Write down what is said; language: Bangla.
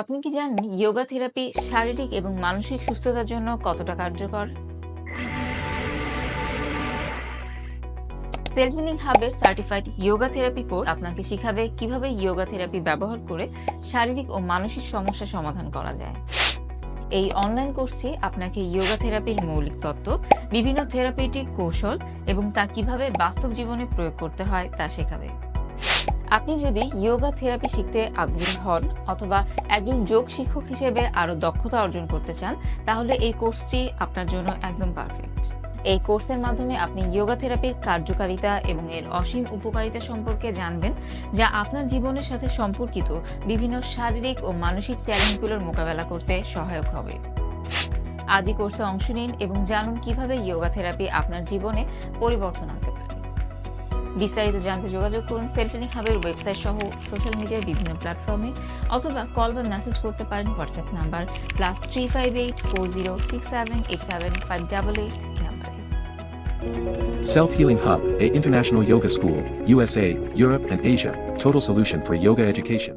আপনি কি জানেন যোগা থেরাপি শারীরিক এবং মানসিক সুস্থতার জন্য কতটা কার্যকর? সেলফ হিলিং হাবের সার্টিফাইড যোগা থেরাপি কোর্স আপনাকে শিখাবে কীভাবে যোগা থেরাপি ব্যবহার করে শারীরিক ও মানসিক সমস্যা সমাধান করা যায়। এই অনলাইন কোর্সটি আপনাকে যোগা থেরাপির মৌলিক তত্ত্ব, বিভিন্ন থেরাপিটিক কৌশল এবং তা কীভাবে বাস্তব জীবনে প্রয়োগ করতে হয় তা শেখাবে। আপনি যদি যোগা থেরাপি শিখতে আগ্রহী হন অথবা একজন যোগ শিক্ষক হিসেবে আরও দক্ষতা অর্জন করতে চান, তাহলে এই কোর্সটি আপনার জন্য একদম পারফেক্ট এই কোর্সের মাধ্যমে আপনি যোগা থেরাপির কার্যকারিতা এবং এর অসীম উপকারিতা সম্পর্কে জানবেন, যা আপনার জীবনের সাথে সম্পর্কিত বিভিন্ন শারীরিক ও মানসিক চ্যালেঞ্জগুলোর মোকাবেলা করতে সহায়ক হবে। আদি কোর্সে অংশ নিন এবং জানুন কীভাবে যোগা থেরাপি আপনার জীবনে পরিবর্তন আনতে বিস্তারিত জানতে যোগাযোগ করুন সেলফিলিং হাবের ওয়েবসাইট সহ সোশ্যাল মিডিয়ার বিভিন্ন প্ল্যাটফর্মে অথবা কল বা মেসেজ করতে পারেন WhatsApp number plus three five eight four zero six seven eight seven five double eight Self Healing Hub, a international yoga school, USA, Europe, and Asia, total solution for yoga education.